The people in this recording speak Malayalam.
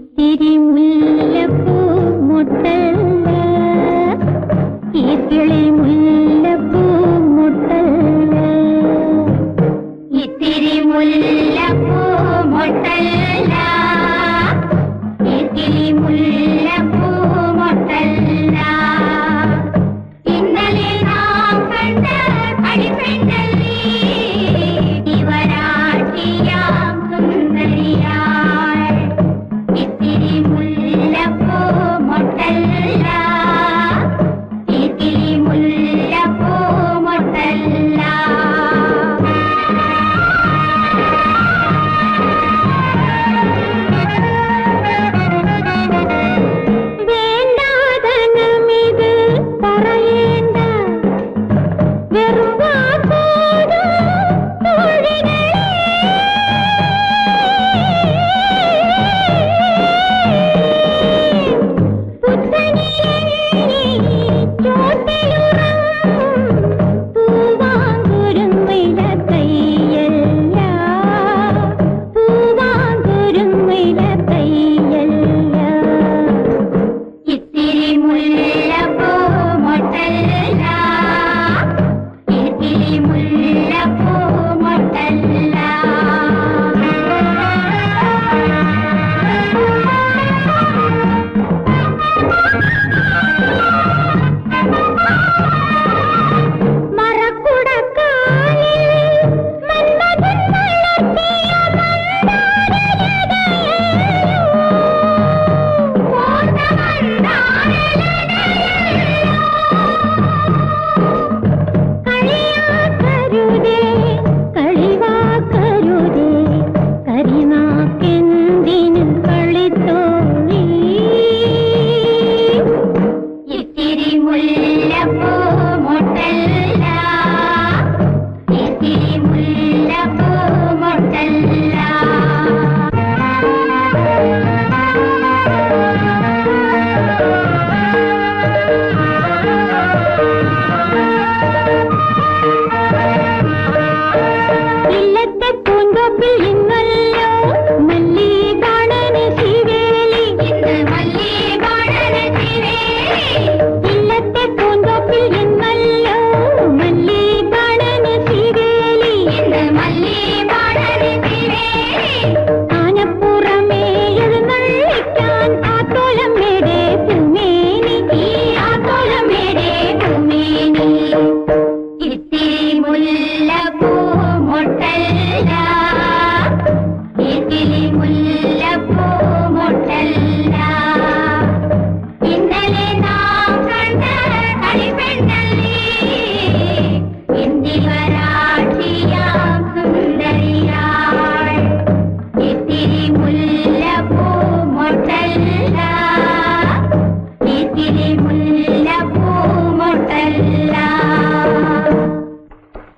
ഇത്തിരി മുല്ലപ്പൂ മുട്ടല്ല. ഈർക്കിളി മുല്ലപ്പൂ മുട്ടല്ല. ഇത്തിരി മുല്ലപ്പൂ മുട്ടല്ല.